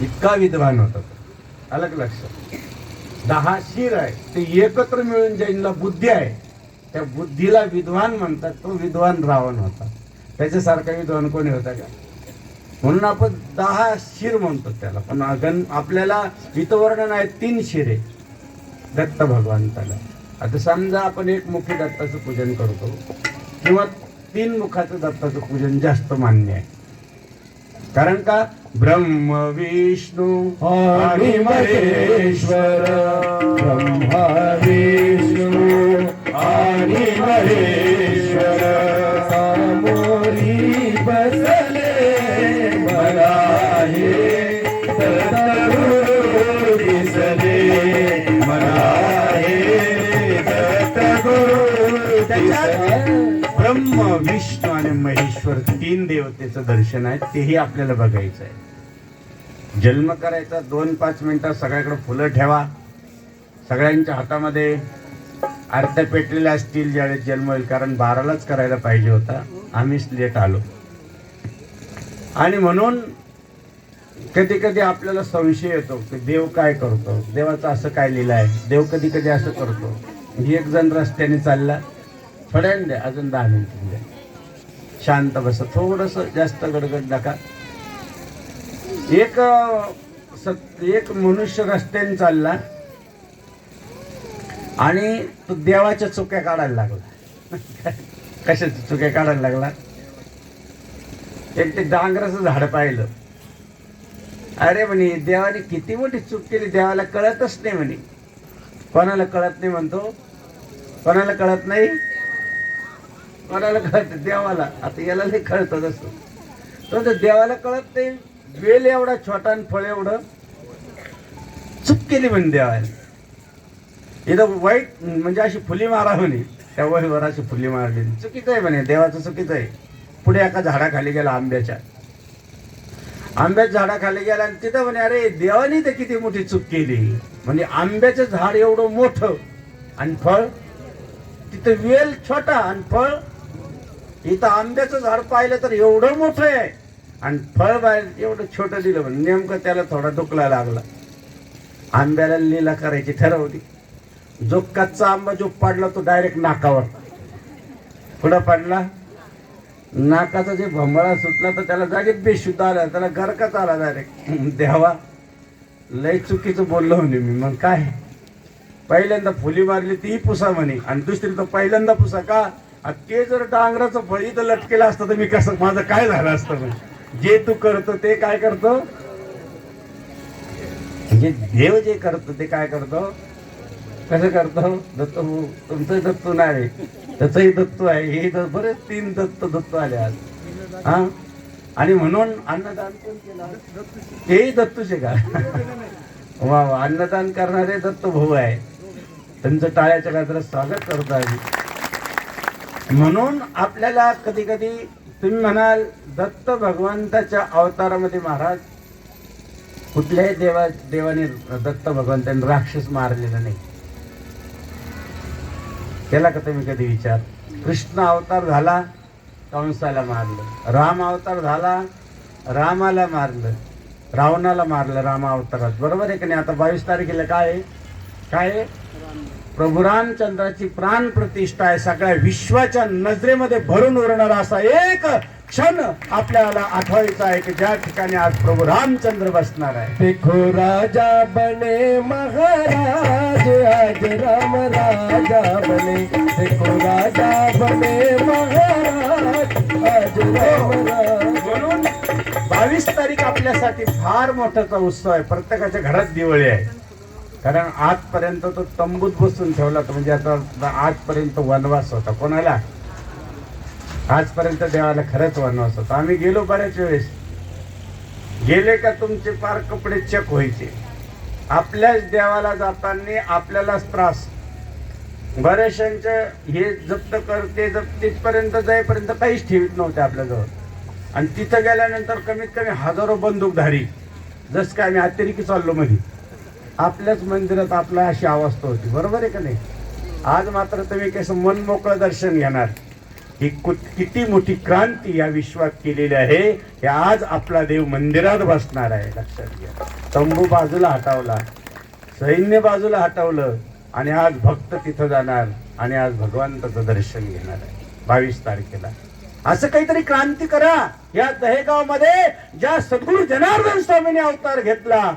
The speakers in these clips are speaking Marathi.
इतका विद्वान होता तो. अलग लक्ष. दहा शिर आहे. ते एकत्र मिळून ज्यांना बुद्धी आहे त्या बुद्धीला विद्वान म्हणतात तो विद्वान रावण होता. त्याच्यासारखा विद्वान कोणी होता का? म्हणून आपण दहा शिर म्हणतो त्याला. पण गण आपल्याला हितवर्णन आहे तीन शिरे. दत्त भगवंताला आता समजा आपण एक मुखी दत्ताचं पूजन करतो किंवा तीन मुखाचं दत्ताचं पूजन जास्त मान्य आहे. कारण का? ब्रह्म विष्णू आणि महेश्वर. ब्रह्मा विष्णू आणि महेश्वर. सामोरी बसले मला हे दत्तगुरु दिसले मला हे दिसले. ब्रह्म विष्णू आणि महेश्वर तीन देवतेचं दर्शन आहे तेही आपल्याला बघायचं आहे. जन्म करायचा दोन पाच मिनिटात सगळ्याकडे फुलं ठेवा. सगळ्यांच्या हातामध्ये आरत्या पेटलेल्या असतील ज्यावेळेस जन्म होईल कारण बारालाच करायला पाहिजे होता. आम्हीच लेट आलो. आणि म्हणून कधी कधी आपल्याला संशय येतो की देव काय करतो? देवाचं असं काय लिहिलं आहे? देव कधी कधी असं करतो. एक जण रस्त्याने चालला. थोड्याने द्या अजून दहा मिनिटं द्या. शांत बस. थोडस जास्त गडगड नका. एक सत एक मनुष्य रस्त्याने चालला आणि तो देवाच्या चुक्या काढायला लागला. कशाच्या चुक्या काढायला लागला? एक ते डांगराचं झाड पाहिलं. अरे म्हणे देवाने किती मोठी चूक केली देवाला कळतच नाही म्हणे. कोणाला कळत नाही म्हणतो? कोणाला कळत नाही? कोणाला कळत? देवाला. आता याला नाही कळतं असं तर देवाला कळत नाही. वेल एवढा छोटा आणि फळ एवढं. चूक केली म्हणे देवाला इथं वाईट म्हणजे अशी फुली मारा म्हणे. त्या वहीवर अशी फुली मारली. चुकीचं आहे म्हणे. देवाचं चुकीचं आहे. पुढे एका झाडाखाली गेला आंब्याच्या. आंब्याच्या झाडाखाली गेला आणि तिथं म्हणे अरे देवाने तर किती मोठी चूक केली. म्हणजे आंब्याचं झाड एवढं मोठं आणि फळ तिथं वेल छोटा आणि फळ इथं आंब्याचं झाड पाहिलं तर एवढं मोठं आहे. आणि फळ बाहेर एवढं छोटं दिलं म्हणजे नेमकं त्याला थोडा डुकला लागला. आंब्याला लीला करायची ठरवली. जो कच्चा आंबा जो पडला तो डायरेक्ट नाकावर. पुढं पडला. नाकाचा जे भंबळा सुटला तर त्याला जागेत बेशुद्ध आला. त्याला गरकाच आला डायरेक्ट देवा लय चुकीचं बोललो म्हणे मी. मग काय? पहिल्यांदा फुली मारली ती पुसा म्हणे. आणि दुसरी तर पहिल्यांदा पुसा का? ते जर डांगराचं फळ इथं लटकेलं असतं तर मी कसं माझं काय झालं असतं जे तू करतो ते काय करतो? म्हणजे देव जे करतो ते काय करतो? कसं करतो? दत्त तुमचं दत्तू नाही त्याचंही दत्तू आहे. हे बरेच तीन दत्त दत्त आले आज. हा? आणि म्हणून अन्नदान कोण केलं? तेही दत्तूचे का? वा वा. अन्नदान करणारे दत्त भाऊ आहे. त्यांचं टाळ्याच्या गाजरात स्वागत करतो आम्ही. म्हणून आपल्याला कधी कधी तुम्ही म्हणाल दत्त भगवंताच्या अवतारामध्ये महाराज कुठल्याही देवा देवाने दत्त भगवंतांनी राक्षस मारलेला नाही. केला का तुम्ही कधी विचार? कृष्ण अवतार झाला कंसाला मारलं. राम अवतार झाला रामाला मारलं. रावणाला मारलं राम अवतारात. बरोबर आहे की नाही? आता बावीस तारखेला काय आहे? काय आहे प्रभू रामचंद्राची प्राण प्रतिष्ठा आहे. सगळ्या विश्वाच्या नजरेमध्ये भरून उरणारा असा एक क्षण आपल्याला आठवायचा आहे की ज्या ठिकाणी आज प्रभू रामचंद्र बसणार आहे. देखो राजा बने महाराज आज राम राजा बने. देखो राजा बने महाराज आज राम राजा. म्हणून बावीस तारीख आपल्यासाठी फार मोठाचा उत्सव आहे. प्रत्येकाच्या घरात दिवाळी आहे. कारण आजपर्यंत तो तंबूत बसून ठेवला होता. म्हणजे आता आजपर्यंत वनवास होता. कोणाला? आजपर्यंत देवाला खरंच वनवास होता. आम्ही गेलो बऱ्याच वेळेस. गेले का तुमचे पार कपडे चक व्हायचे. आपल्याच देवाला जाताना आपल्यालाच त्रास. बऱ्याचशांचे हे जप्त करते जप्त तिथपर्यंत जाईपर्यंत काहीच ठेवीत नव्हते आपल्याजवळ. आणि तिथं गेल्यानंतर कमीत कमी हजारो बंदूकधारी. जसं काय आम्ही अतिरेकी चाललो मध्ये आपल्याच मंदिरात आपला अशी अवस्था होती. बरोबर आहे का नाही? आज मात्र तुम्ही कसं मनमोकळं दर्शन घेणार. ही किती मोठी क्रांती या विश्वात केलेली आहे. हे आज आपला देव मंदिरात बसणार आहे लक्षात घ्या. तंबू बाजूला हटवला सैन्य बाजूला हटवलं आणि आज भक्त तिथं जाणार आणि आज भगवंताचं दर्शन घेणार आहे. बावीस तारखेला. असं काहीतरी क्रांती करा. या दहेगावमध्ये ज्या सद्गुरू जनार्दन स्वामीने अवतार घेतला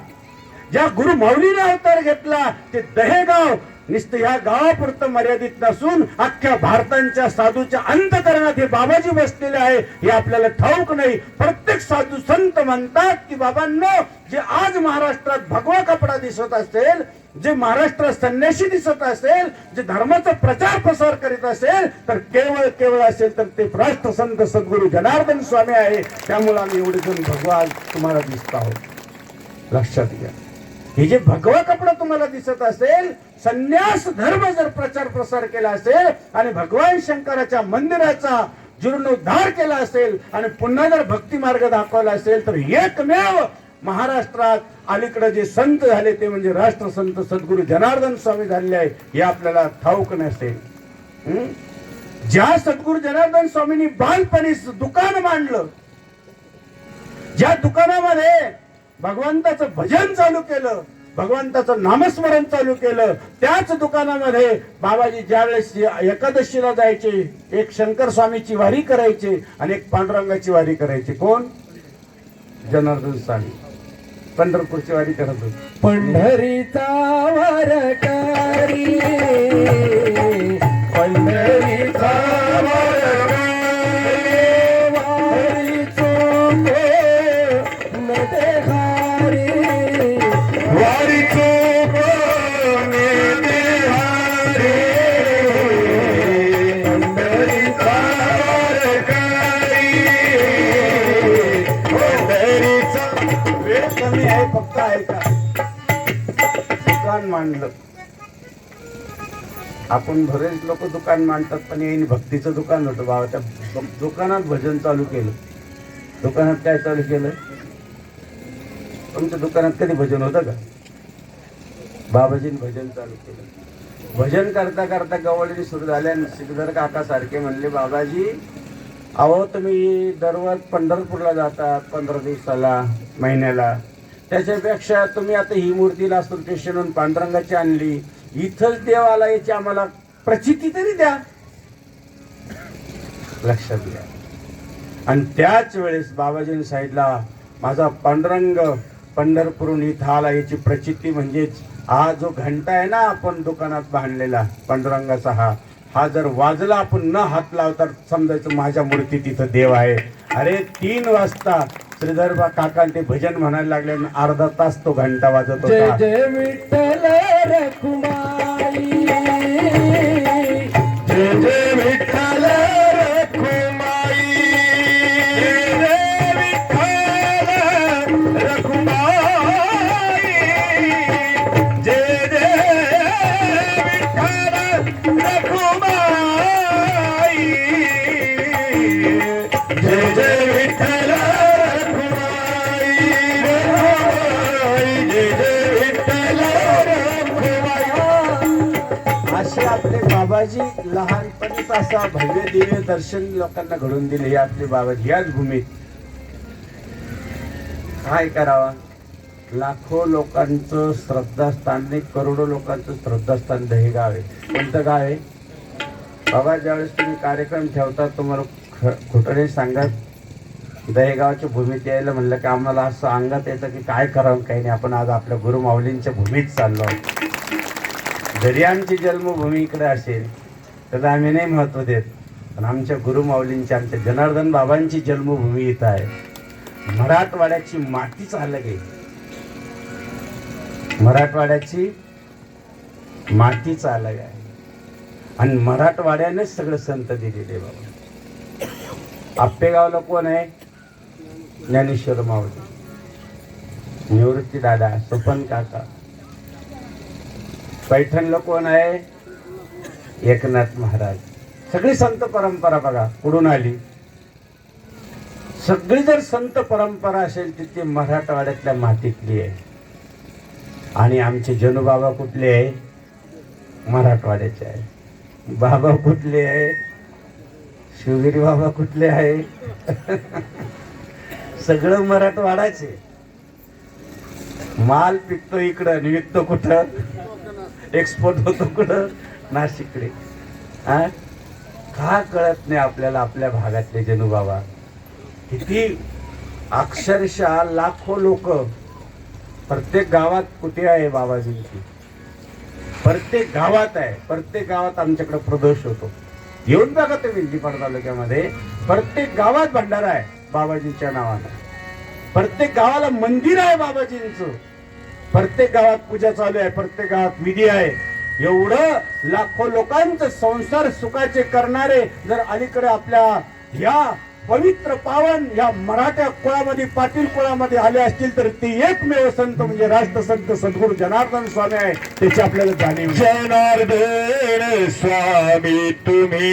ज्या गुरु माऊलीने अवतार घेतला ते दहेगाव नुसतं या गावापुरतं मर्यादित नसून अख्ख्या भारतांच्या साधूच्या अंतकरणात हे बाबाजी बसलेले आहे हे आपल्याला ठाऊक नाही. प्रत्येक साधू संत म्हणतात की बाबांनो जे आज महाराष्ट्रात भगवा कपडा दिसत असेल जे महाराष्ट्रात संन्याशी दिसत असेल जे धर्माचा प्रचार प्रसार करीत असेल तर केवळ केवळ असेल तर ते राष्ट्रसंत सद्गुरू जनार्दन स्वामी आहे. त्यामुळे आम्ही एवढे जण भगवान तुम्हाला दिसत आहोत. लक्षात घ्या. हे जे भगवा कपडा तुम्हाला दिसत असेल संन्यास धर्म जर प्रचार प्रसार केला असेल आणि भगवान शंकराच्या मंदिराचा जीर्णोद्धार केला असेल आणि पुन्हा जर भक्ती मार्ग दाखवला असेल तर एकमेव महाराष्ट्रात अलीकडे जे संत झाले ते म्हणजे राष्ट्रसंत सद्गुरू जनार्दन स्वामी झालेले आहे हे आपल्याला ठाऊक नसेल. ज्या सद्गुरू जनार्दन स्वामींनी बालपणीच दुकान मांडलं ज्या दुकानामध्ये भगवंताचं भजन चालू केलं भगवंताचं नामस्मरण चालू केलं त्याच दुकानामध्ये बाबाजी ज्यावेळेस एकादशीला जायचे एक शंकर स्वामीची वारी करायचे आणि एक पांडुरंगाची वारी करायची. कोण? जनार्दन स्वामी पंढरपूरची वारी करत होते. पंढरीचा वारकारी पंढरीचा मांडलं. आपण बरेच लोक दुकान मांडतात पण यांनी भक्तीचं दुकान होतं बाबा त्या दुकानात भजन चालू केलं. दुकानात काय चालू केलं? तुमच्या दुकानात कधी भजन होतं का? बाबाजीने भजन चालू केलं. भजन करता करता गवळणी सुरू झाल्या आणि श्रीधर काका सारखे म्हणले बाबाजी अहो तुम्ही दररोज पंढरपूरला जातात पंधरा दिवसाला महिन्याला. त्याच्यापेक्षा तुम्ही आता ही मूर्ती लासूर स्टेशनहून पांडुरंगाची आणली इथंच देव याची आम्हाला प्रचिती तरी द्या. लक्षात घ्या. आणि त्याच वेळेस बाबाजीन साईडला माझा पांडुरंग पंढरपूरून इथं आला याची प्रचिती म्हणजेच हा जो घंटा आहे ना आपण दुकानात बांधलेला पांडुरंगाचा हा हा जर वाजला आपण न हात लावता समजायचं माझ्या मूर्ती तिथं देव आहे. अरे तीन वाजता श्रीधर बा काका ते भजन म्हणायला लागले आणि अर्धा तास तो घंटा वाजत जय होता जय विठ्ठल रखुमाई. जय जय विठ्ठल असा भव्य दिव्य दर्शन लोकांना घडून दिले या आपली बाबत याच भूमीत. काय करावा? लाखो लोकांचं श्रद्धास्थान नाही करोडो लोकांचं श्रद्धास्थान दहेगाव आहे. कोणतं गाव आहे? बाबा ज्यावेळेस तुम्ही कार्यक्रम ठेवता तुम्हाला ख- खोटं सांगत दहेगावच्या भूमीत यायला म्हणलं की आम्हाला असं अंगात येतं की काय करावं काही नाही. आपण आज आपल्या गुरु माऊलींच्या भूमीत चाललो आहोत. जरी आमची जन्मभूमी इकडे असेल तर आम्ही नाही महत्त्व देत. पण आमच्या गुरुमाऊलींची आमच्या जनार्दन बाबांची जन्मभूमी इथं आहे. मराठवाड्याची मातीच अलग आहे मराठवाड्याची मातीच अलग आहे आणि मराठवाड्यानेच सगळं संत दिलेले बाबा. आप्पेगावला कोण आहे? ज्ञानेश्वर माऊली. निवृत्ती दादा सुपन काका. पैठणला कोण आहे? एकनाथ महाराज. सगळी संत परंपरा बघा कुठून आली. सगळी जर संत परंपरा असेल तर ती मराठवाड्यातल्या मातीतली आहे. आणि आमचे जनुबाबा कुठले आहे? मराठवाड्याचे आहे. बाबा कुठले आहे? शिवगिरी बाबा कुठले आहे? सगळं मराठवाडाचे माल पिकतो इकडं निघतो कुठं? एक्सपोर्ट होतो कुठं? नाशिकडे हा का कळत नाही आपल्याला आपल्या भागातले जनू बाबा? किती अक्षरशः लाखो लोक प्रत्येक गावात कुठे आहे बाबाजींची प्रत्येक गावात आहे. प्रत्येक गावात आमच्याकडे प्रदोष होतो. येऊन बघा तुम्ही निपाड तालुक्यामध्ये. प्रत्येक गावात भंडारा आहे बाबाजींच्या नावानं. प्रत्येक गावाला मंदिर आहे बाबाजींचं. प्रत्येक गावात पूजा चालू आहे. प्रत्येक गावात विधी आहे. एवढं लाखो लोकांचं संसार सुखाचे करणारे जर अलीकडे आपल्या या पवित्र पावन या मराठा कुळामध्ये पाटील कुळामध्ये आले असतील तर ते एकमेव संत म्हणजे राष्ट्रसंत सद्गुरू जनार्दन स्वामी आहे. त्याची आपल्याला जाणीव जनार्दन स्वामी तुम्ही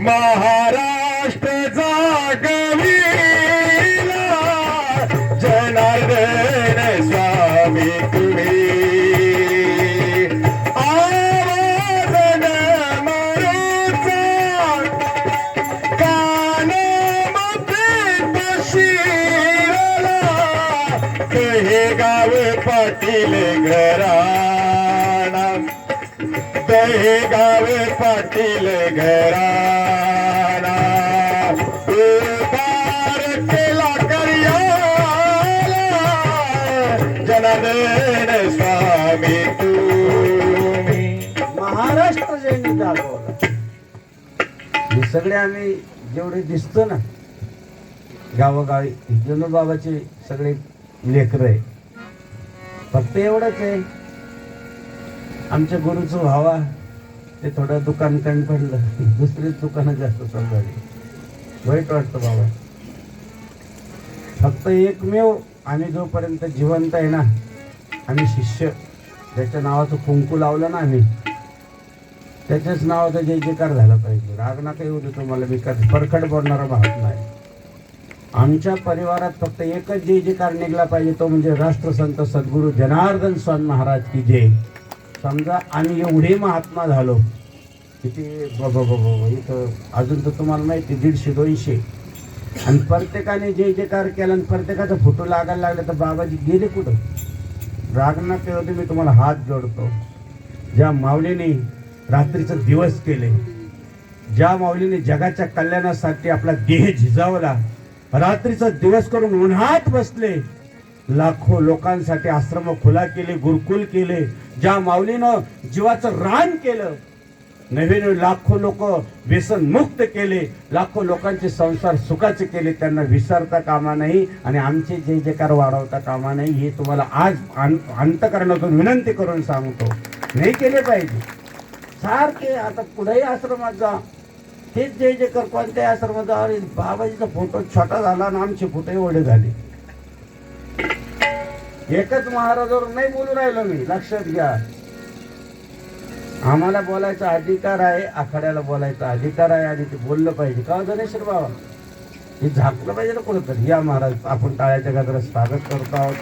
महाराष्ट्र जागविला. जनार्दन स्वामी तुम्ही पाटील घराणा. दहे गाव पाटील घराणा. उभार केला कर्याला जनार्दन स्वामी तुम्ही. महाराष्ट्र जयंती हे सगळे आम्ही जेवढे दिसतो ना गावोगावी जनू बाबाचे सगळे लेकर आहे फक्त एवढंच आहे. आमच्या गुरुचं व्हावा ते थोडं दुकान कमी पडलं. दुसरीच दुकानं जास्त चालली वाईट वाटतं बाबा. फक्त एकमेव आम्ही जोपर्यंत जिवंत आहे ना आम्ही शिष्य ज्याच्या नावाचं कुंकू लावलं ना आम्ही त्याच्याच नावाचा जय जयकार झाला पाहिजे. राग ना काही दे तुम्हाला मी कधी परखड बोलणारा भाग नाही आमच्या परिवारात फक्त एकच जय जयकार निघला पाहिजे तो म्हणजे राष्ट्रसंत सद्गुरू जनार्दन स्वामी महाराज की जय समजा आम्ही एवढे महात्मा झालो किती बाबा बाबा इथं अजून तर तुम्हाला माहिती दीडशे दोनशे. आणि प्रत्येकाने जय जयकार केला आणि प्रत्येकाचा फोटो लागायला लागला तर बाबाजी गेले कुठं? राग नका येऊ मी तुम्हाला हात जोडतो. ज्या माऊलीने रात्रीचं दिवस केले ज्या माऊलीने जगाच्या कल्याणासाठी आपला देह झिजावला रात्रीचा दिवस करून उन्हात बसले. लाखो लोकांसाठी आश्रम खुला केले गुरुकुल केले. ज्या माऊलीनं जीवाचं रान केलं नवीन लाखो लोक व्यसन मुक्त केले. लाखो लोकांचे संसार सुखाचे केले. त्यांना विसरता कामा नाही आणि आमचे जे जेकार वाढवता कामा नाही हे तुम्हाला आज अंतकरणातून विनंती करून सांगतो. नाही केले पाहिजे. सारखे आता कुठेही आश्रमात जा. तेच जय कर कोणत्या आश्रमात जा बाबाजीचा फोटो छोटा झाला आणि आमचे फोटो एवढे झाले. एकच महाराजावर नाही बोलू राहिलो मी लक्षात घ्या. आम्हाला बोलायचा अधिकार आहे आखाड्याला बोलायचा अधिकार आहे आणि ते बोललं पाहिजे. का हो धनेश्वर बाबा? हे झाकलं पाहिजे ना कुठंतरी या महाराज आपण टाळ्याच्या गजरात स्वागत करतो आहोत.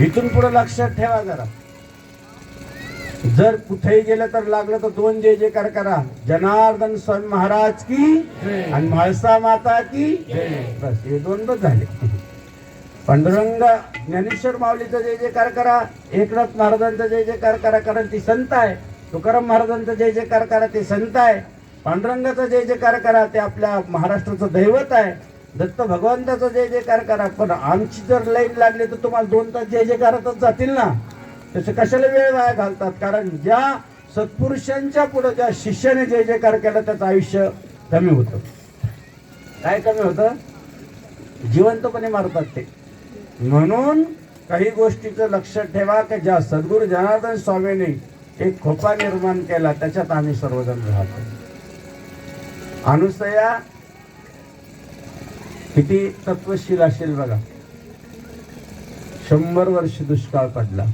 इथून पुढे लक्षात ठेवा जरा. जर कुठेही गेलं तर लागलं तर दोन जय जयकार करा जनार्दन स्वामी महाराज की आणि म्हाळसा माता की बस हे दोन बस झाले. पांडुरंग ज्ञानेश्वर माऊलीचा जय जयकार करा एकनाथ महाराजांचा जय जयकार करा कारण ती संत आहे. तुकाराम महाराजांचा जय जयकार करा ते संत आहे. पांडुरंगाचा जय जयकार करा ते आपल्या महाराष्ट्राचं दैवत आहे. दत्त भगवंताचा जय जयकार करा पण आमची जर लाईन लागली तर तुम्हाला दोन तास जय जयकारातच जातील ना. तसे कशाला वेळ वाया घालतात? कारण ज्या सत्पुरुषांच्या पुढे ज्या शिष्याने जय जयकार केला त्याचं आयुष्य कमी होतं. काय कमी होतं? जिवंतपणे मारतात ते. म्हणून काही गोष्टीचं लक्ष ठेवा की ज्या सद्गुरू जनार्दन स्वामीने एक खोपा निर्माण केला त्याच्यात आम्ही सर्वजण राहतो. अनुसया किती तत्वशील असेल बघा. शंभर वर्ष दुष्काळ पडला.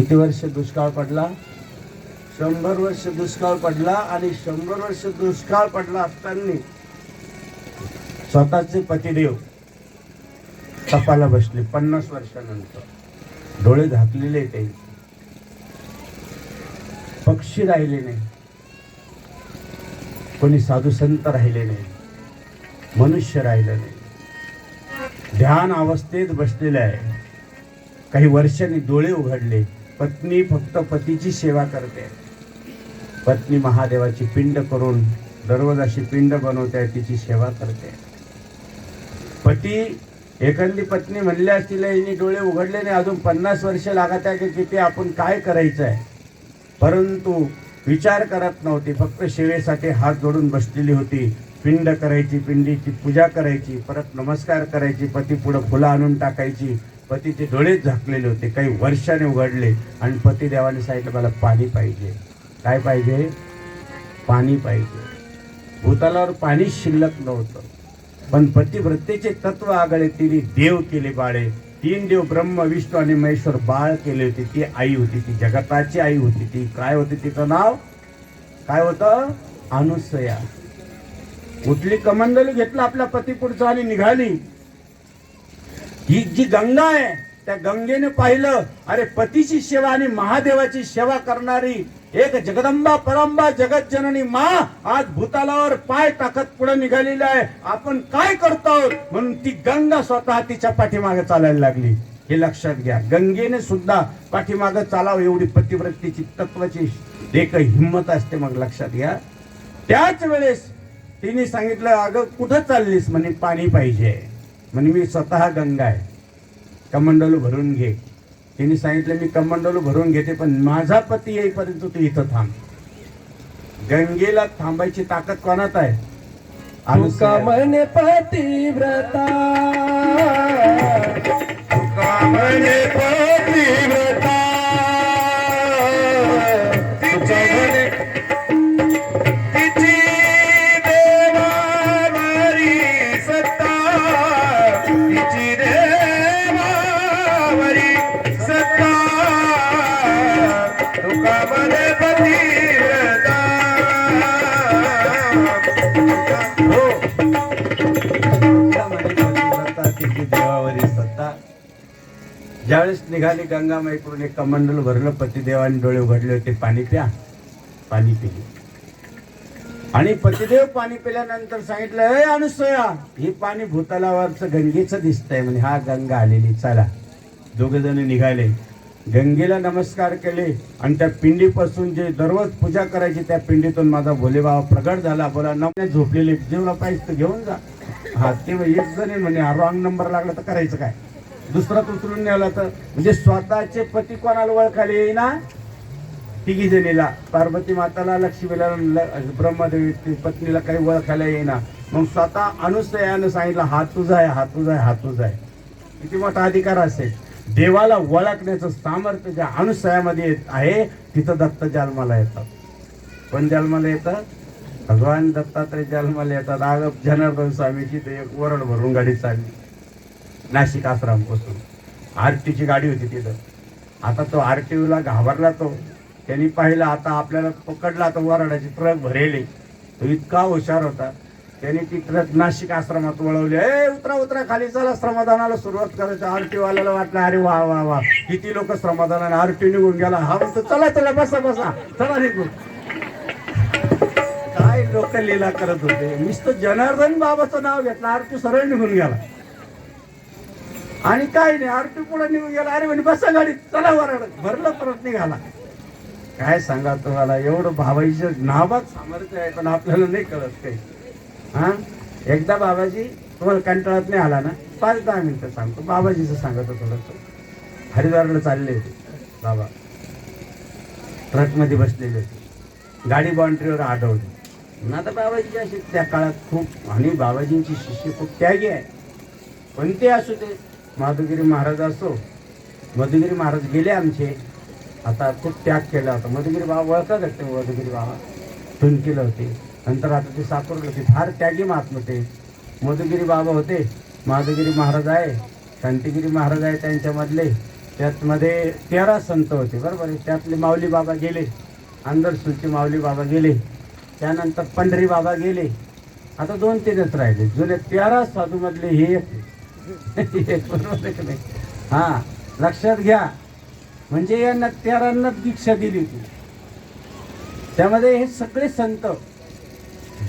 किती वर्ष दुष्काळ पडला? शंभर वर्ष दुष्काळ पडला आणि शंभर वर्ष दुष्काळ पडला असताना स्वतःचे पतिदेव तपाला बसले पन्नास वर्षानंतर. डोळे झाकलेले त्यांचे पक्षी राहिले नाही. कोणी साधू संत राहिले नाही. मनुष्य राहिलं नाही. ध्यान अवस्थेत बसलेलं आहे. काही वर्षांनी डोळे उघडले. पत्नी फक्त पतीची सेवा करते. पत्नी महादेवाची पिंड करून दररोज अशी पिंड बनवते तिची सेवा करते. पती एखादी पत्नी म्हणली असतील यांनी डोळे उघडले नाही. अजून पन्नास वर्ष लागत आहे की किती आपण काय करायचं आहे परंतु विचार करत नव्हती. फक्त सेवेसाठी हात जोडून बसलेली होती. पिंड करायची पिंडीची पूजा करायची परत नमस्कार करायची पती पुढं फुलं आणून टाकायची. पतीचे डोळेच झाकलेले होते. काही वर्षाने उघडले आणि पती देवाने सांगितलं मला पाणी पाहिजे. काय पाहिजे? पाणी पाहिजे. भूतालावर पाणी शिल्लक नव्हतं. पण पतिव्रतेचे तत्व आगळे तिने देव केले बाळे. तीन देव ब्रह्म विष्णू आणि महेश्वर बाळ केले होते. ती आई होती ती जगताची आई होती. ती काय होती? तिचं नाव? काय होतं? अनुसया. उठली कमंडल घेतलं आपल्या पती पुढचं आणि निघाली. ही जी गंगा आहे त्या गंगेने पाहिलं अरे पतीची सेवा आणि महादेवाची सेवा करणारी एक जगदंबा परंबा जगत जननी मा आज भूतालावर पाय टाकत पुढे निघालेली आहे. आपण काय करतो? म्हणून ती गंगा स्वतः तिच्या पाठीमागे चालायला लागली. हे लक्षात घ्या. गंगेने सुद्धा पाठीमागे चालावं एवढी पतिव्रतीची तत्वाची एक हिंमत असते मग लक्षात घ्या. त्याच वेळेस तिने सांगितलं अगं कुठं चाललीस? म्हणे पाणी पाहिजे. म्हणे मी स्वतः गंगा आहे. कमंडलू भरून घे. तिने सांगितलं मी कमंडलू भरून घेते पण माझा पती येईपर्यंत तू इथं थांब. गंगेला थांबायची ताकद कोणात आहे? अनुसया. म्हणे पतिव्रता. ज्यावेळेस निघाली गंगामाईकडून एक कमंडल भरलं पतिदेवाने डोळे उघडले होते पाणी प्या पाणी पिली. आणि पतिदेव पाणी पिल्यानंतर सांगितलं हे अनुसया हे पाणी भूतलावरच गंगेचं दिसतंय म्हणजे हा गंगा आलेली चला. दोघ जण निघाले. गंगेला नमस्कार केले आणि त्या पिंडीपासून जे दररोज पूजा करायची त्या पिंडीतून माझा भोलेबाबा प्रगट झाला. बोला नवने झोपलेले जेवला पाहिजे तर घेऊन जा. हा ते म्हणे, एक जण म्हणे हा रॉंग नंबर लागला तर करायचं काय? दुसरा तो उचलून नेला तर म्हणजे स्वतःचे पती कोणाला ओळखायला येईना? तिघी जणीला. पार्वती माताला लक्ष्मीला ल- ब्रह्मदेवी पत्नीला काही ओळखायला येईना. मग स्वतः अनुसयानं सांगितलं हा तुझा आहे हा तुझा आहे हा तुझा आहे. किती मोठा अधिकार असेल. देवाला ओळखण्याचं सामर्थ्य ज्या अनुसयामध्ये येत आहे तिथं दत्त जन्माला येतात. पण जन्माला येतं? भगवान दत्तात्रय जन्माला येतात. आग जनार्दन स्वामीची ते एक वरड भरून गाडी चालली. नाशिक आश्रमपासून. आरटीची गाडी होती तिथं. आता तो आरटीओला घाबरला तो. त्यांनी पाहिलं आता आपल्याला पकडला आता वराडाची ट्रक भरेली. तो इतका हुशार होता. त्यांनी ती ट्रक नाशिक आश्रमात वळवली. ए उतरा उतरा खाली चला श्रमदानाला सुरुवात करायची. टी वाल्याला वाटलं अरे वा वा वा. किती लोक श्रमदानाने आरटीओ निघून गेला. हा म्हणतो चला चला बसा बसा. चला निघून. काय लोक लीला करत होते. नुसतं जनार्दन बाबाचं नाव घेतलं आरती सरळ निघून गेला. आणि काय नाही आरटी पुढे निघून गेला. अरे म्हणजे बसा गाडी चला वराड. भरलं परत निघाला. काय सांगा तुम्हाला एवढं भावाईचं नावात सामर्थ्य आहे पण आपल्याला नाही कळत काही. हा? एकदा बाबाजी तुम्हाला कंटाळात नाही आला ना? पाच दहा मिनिटं सांगतो. बाबाजीचं सांगतो थोडंसं. हरिद्वारला चालले होते. बाबा ट्रकमध्ये बसलेले होते. गाडी बाउंड्रीवर आढळली ना आता बाबाजी अशी त्या काळात खूप आणि बाबाजींची शिष्य खूप त्यागी आहे. पण ते असू दे. माधुगिरी महाराज असो मधुगिरी महाराज गेले आमचे. आता खूप त्याग केला होता. मधुगिरी बाबा ओळखत असते मधुगिरी बाबा. केलं होते. नंतर आता ते सापडले होते. फार त्यागी महात्मा होते. मधुगिरी बाबा होते. माधुगिरी महाराज आहे. शांतिगिरी महाराज आहे त्यांच्यामधले. त्यातमध्ये तेरा संत होते. बरोबर आहे. त्यातले माऊली बाबा गेले. अंदरसूरचे माऊली बाबा गेले. त्यानंतर पंढरी बाबा गेले. आता दोन तीनच राहिले. जुने तेरा साधूमधले हे नाही हा लक्षात घ्या. म्हणजे या तेरांना दीक्षा दिली होती. त्यामध्ये हे सगळे संत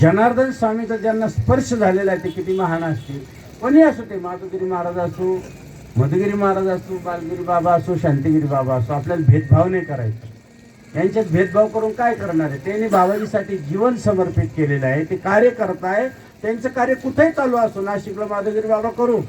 जनार्दन स्वामीचा ज्यांना स्पर्श झालेला आहे ते किती महान असतील? कोणी असो ते माधुगिरी महाराज असो मधुगिरी महाराज असो बालगिरी बाबा असो शांतिगिरी बाबा असो आपल्याला भेदभाव नाही करायचा. यांच्यात भेदभाव करून काय करणार आहे? त्यांनी बाबाजीसाठी जीवन समर्पित केलेलं आहे ते कार्य करताय त्यांचं कार्य कुठेही चालू असो नाशिकला माधवगिरी बाबा करू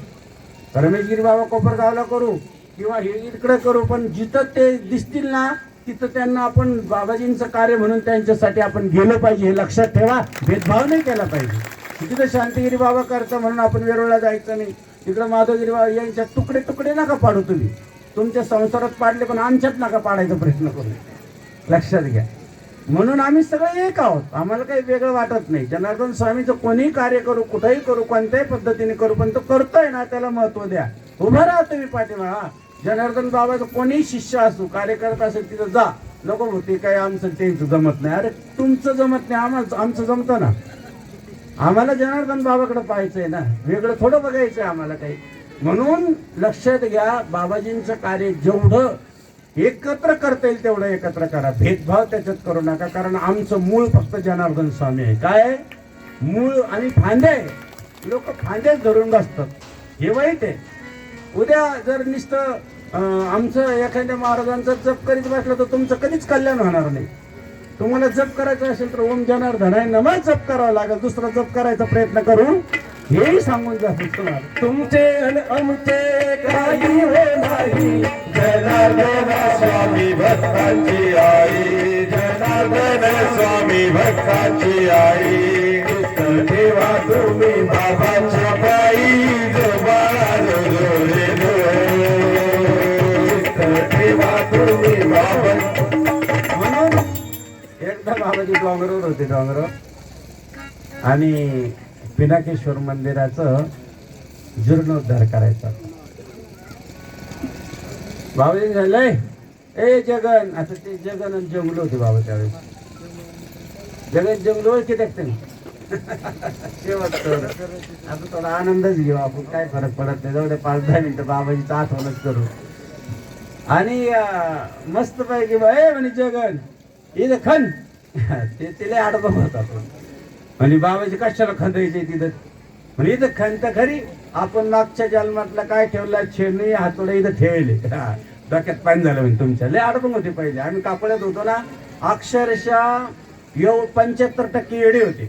रमेशगिरी बाबा कोपरगावला करू किंवा हे इकडे करू पण जिथं ते दिसतील ना तिथं त्यांना आपण बाबाजींचं कार्य म्हणून त्यांच्यासाठी आपण गेलं पाहिजे हे लक्षात ठेवा. भेदभाव नाही केला पाहिजे. तिथं शांतिगिरी बाबा करतं म्हणून आपण वेरूळला जायचं नाही. तिकडं माधवगिरी बाबा यांच्या तुकडे तुकडे नका पाडू तुम्ही. तुमच्या संसारात पाडले पण आमच्यात नका पाडायचा प्रयत्न करू. लक्षात घ्या. म्हणून आम्ही सगळे एक आहोत. आम्हाला काही वेगळं वाटत नाही. जनार्दन स्वामीचं कोणीही कार्य करू कुठेही करू कोणत्याही पद्धतीने करू पण तो करतोय ना त्याला महत्त्व द्या. उभं राहा तुम्ही पाठीमा जनार्दन बाबाचं कोणीही शिष्य असू कार्य करत असेल तिथं जा. नको होते काय आमचं त्यांचं जमत नाही. अरे तुमचं जमत नाही. आम्हाला आमचं जमतं ना. आम्हाला जनार्दन बाबाकडे पाहायचंय ना. वेगळं थोडं बघायचंय आम्हाला काही. म्हणून लक्षात घ्या बाबाजींचं कार्य जेवढं एकत्र करता येईल तेवढं एकत्र करा. भेदभाव त्याच्यात करू नका कारण आमचं मूळ फक्त जनार्दन स्वामी आहे. काय आहे? मूळ आणि फांदे लोक फांदेच धरून बसतात. हे वाईट आहे. उद्या जर नुसतं आमचं एखाद्या महाराजांचं जप करीत बसलं तर तुमचं कधीच कल्याण होणार नाही. तुम्हाला जप करायचं असेल तर ओम जनार धडाय नमन जप करावा लागेल. दुसरा जप करायचा प्रयत्न करून हेही सांगून जातो तुम्हाला. तुमचे आणि आमचे काही हो नाही. जनार्दन स्वामी भक्तांची आई. जनार्दन स्वामी भक्तांची आई. ठेवा तुम्ही बाबाची बाबाजी डोंगरावर होते डोंगरावर आणि पिनाकेश्वर मंदिराचं जीर्णोद्धार करायचा. बाबाजी झालंय? ए जगन. आता ते जगन आणि जंगल होते बाबा त्यावेळेस. जगन जंगल ओळखी टाकते शेवट आता थोडा आनंदच घेऊ आपण. काय फरक पडत नाही. जवळ पाच दहा मिनिटं बाबाजीचं आठवणच करू. आणि मस्त पैकी ए म्हणे जगन. इथं खन ते तिला आडबं होतात आणि बाबाजी कशाला खंदायचे तिथं? म्हणजे इथं खंत खरी. आपण मागच्या जन्मातला काय ठेवला? छेडणी हातोडे इथं ठेवले. डोक्यात पाणी झालं म्हणजे तुमच्या. लय अडबंग होते पहिले. आम्ही कापड्यात होतो ना अक्षरशः येऊ पंच्याहत्तर टक्के येडे होते.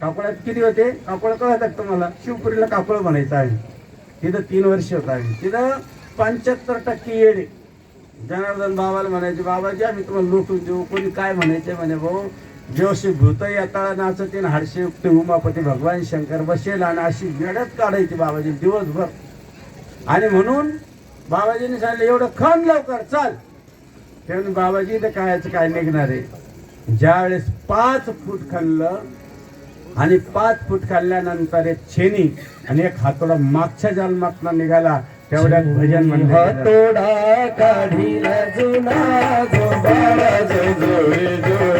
कापड्यात किती होते? कापड कळतात तुम्हाला? शिवपुरीला कापड म्हणायचं आहे. तिथं तीन वर्ष होत आहे तिथं पंच्याहत्तर टक्के येडे. जनार्दन बाबाला म्हणायचे बाबाजी आम्ही तुम्हाला लुटून देऊ. कोणी काय म्हणायचे म्हणे भाऊ जेवशी भूत येताळा नाचते आणि हाडशे युक्त उमापती भगवान शंकर बसेल आणि अशी वेड्यात काढायची बाबाजी दिवसभर. आणि म्हणून बाबाजीने सांगितलं एवढं खण लवकर चाल. त्यामुळे बाबाजी तर कायच काय निघणार आहे? ज्यावेळेस पाच फूट खाल्लं आणि पाच फूट खाल्ल्यानंतर एक छेनी आणि एक हातोडा मागच्या जन्मातना निघाला तेवढ्यात भजन हातोडा काढीला जुना जो बाळा जो जोडे जो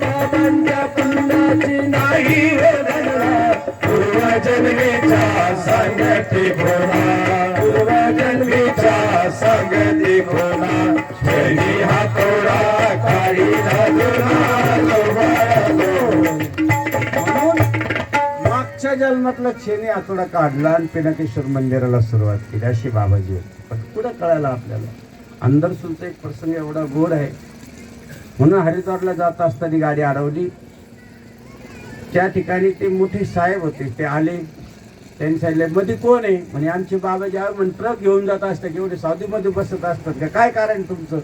बाबांच्या पुण्याची नाही हो संगती हातोडा काळी म्हणून मागच्या जन्मातला छेने आतोडा काढला आणि पिनाकेश्वर मंदिराला सुरुवात केली अशी बाबाजी होती. पण पुढं कळायला आपल्याला? अंदरसूलचा एक प्रसंग एवढा गोड आहे. म्हणून हरिद्वारला जात असताना गाडी अडवली. त्या ठिकाणी ते मोठे साहेब होते ते आले. त्यांनी सांगितले मध्ये कोण आहे? म्हणे आमचे बाबाजी आहे. म्हणे ट्रक घेऊन जात असतात एवढे साधूमध्ये बसत असतात. का काय कारण तुमचं?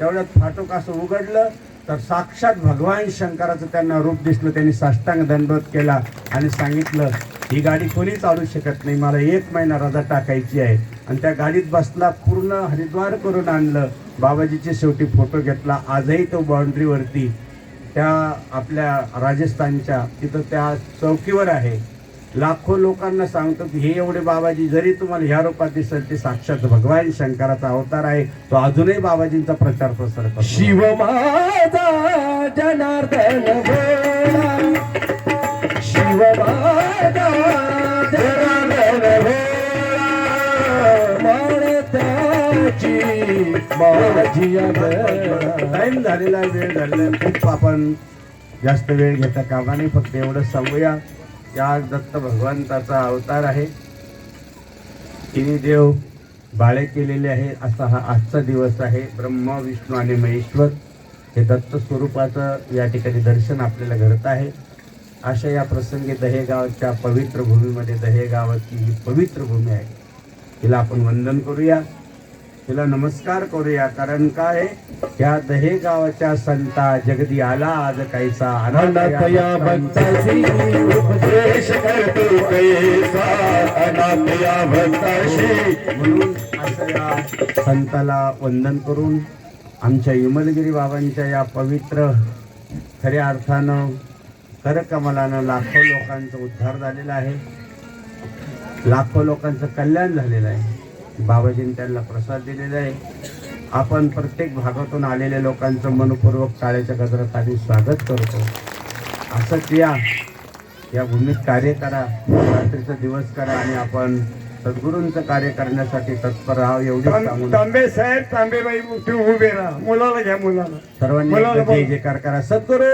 तेवढ्यात फाटोक असं उघडलं. तर साक्षात भगवान शंकराचं त्यांना रूप दिसलं त्यांनी साष्टांग दंडवत केला आणि सांगितलं ही गाडी कोणी चालू शकत नाही मला एक महिना रजा टाकायची आहे. आणि त्या गाडीत बसला पूर्ण हरिद्वार करून आणलं. बाबाजीचे शेवटी फोटो घेतला आजही तो बाउंड्रीवरती त्या आपल्या राजस्थानच्या तिथं त्या चौकीवर आहे. लाखो लोकांना सांगतो की हे एवढे बाबाजी जरी तुम्हाला ह्या रूपात दिसेल ते साक्षात भगवान शंकराचा अवतार आहे. तो अजूनही बाबाजींचा प्रचार प्रसार करतो. शिव माझा जनार्दन शिव. टाइम झालेला वेळ झालेला. खूप आपण जास्त वेळ घेता कामा नाही फक्त एवढंच सांगूया. त्या दत्त भगवंताचा अवतार आहे. तिन्ही देव बाळे केलेले आहे असा हा आजचा दिवस आहे. ब्रह्म विष्णू आणि महेश्वर हे दत्त स्वरूपाचं या ठिकाणी दर्शन आपल्याला घडत आहे. अशा या प्रसंगी दहेगावच्या पवित्र भूमीमध्ये दहेगावाची ही पवित्र भूमी आहे. तिला आपण वंदन करूया. तिला नमस्कार करूया. कारण काय? या दहेगावाच्या संता जगदी आला आज काहीचा आनंद अनाथ या भक्ताशी उपदेश करतो कैसा अनाथ या भक्ताशी. म्हणून असं संताला वंदन करून आमच्या विमलगिरी बाबांच्या या पवित्र खऱ्या अर्थानं करकमलानं लाखो लोकांचा उद्धार झालेला आहे. लाखो लोकांचं कल्याण झालेलं आहे. बाबाजींनी त्यांना प्रसाद दिलेला आहे. आपण प्रत्येक भागातून आलेल्या लोकांचं मनपूर्वक टाळ्याच्या गजरात आम्ही स्वागत करतो. असंच या या भूमीत कार्य करा रात्रीचा दिवस करा आणि आपण सद्गुरूंचं कार्य करण्यासाठी तत्पर राहावं एवढी तांबे साहेब तांबेबाई उभे राहा. मुलाला घ्या मुलाला. सर्वांनी. जय जयकार करा. सद्गुरू!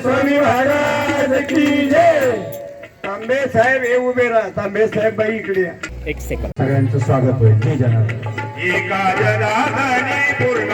स्वामी महाराज की जय! तांबे साहेब हे उभे राहा. तांबे साहेब बाई इकडे या. सगळ्यांचं स्वागत होईल. जय जनार्दन. एका जनार्दनी पूर्ण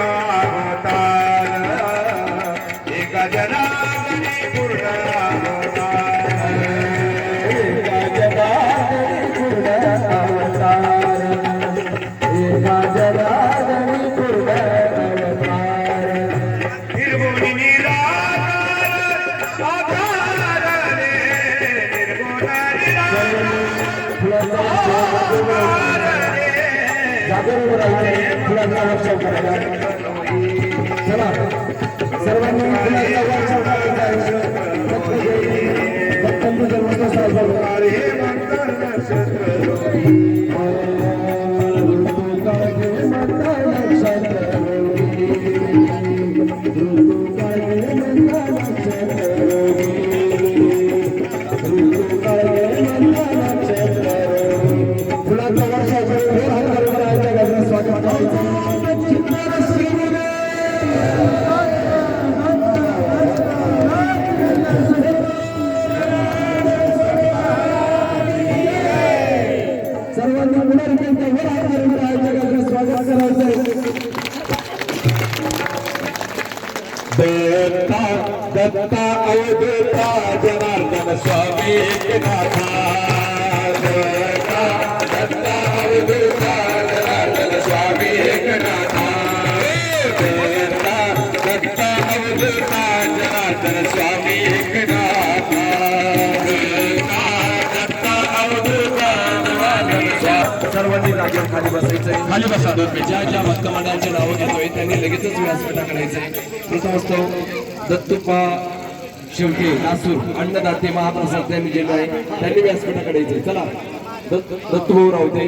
सर्वांना दत्ता अवधूता जनार्दन स्वामी एकनाथा दत्ता दत्ता अवधूता जनार्दन स्वामी एकनाथा दत्ता दत्ता अवधूता जनार्दन स्वामी. एकनाथा सर्वांनी जागेवर खाली बसायचंय. खाली बसा. ज्या ज्या भक्त मंडळांची नावं घेतोय त्यांनी लगेचच व्यासपीठाकडे यायचंय प्रथमस्तव दत्तुप्पा शेवटी नासूर अन्नदाते महाप्रसाद त्यांनी दिलं आहे त्यांनी व्यासपीठाकडे यायचंय. चला दत्तभाऊ रावते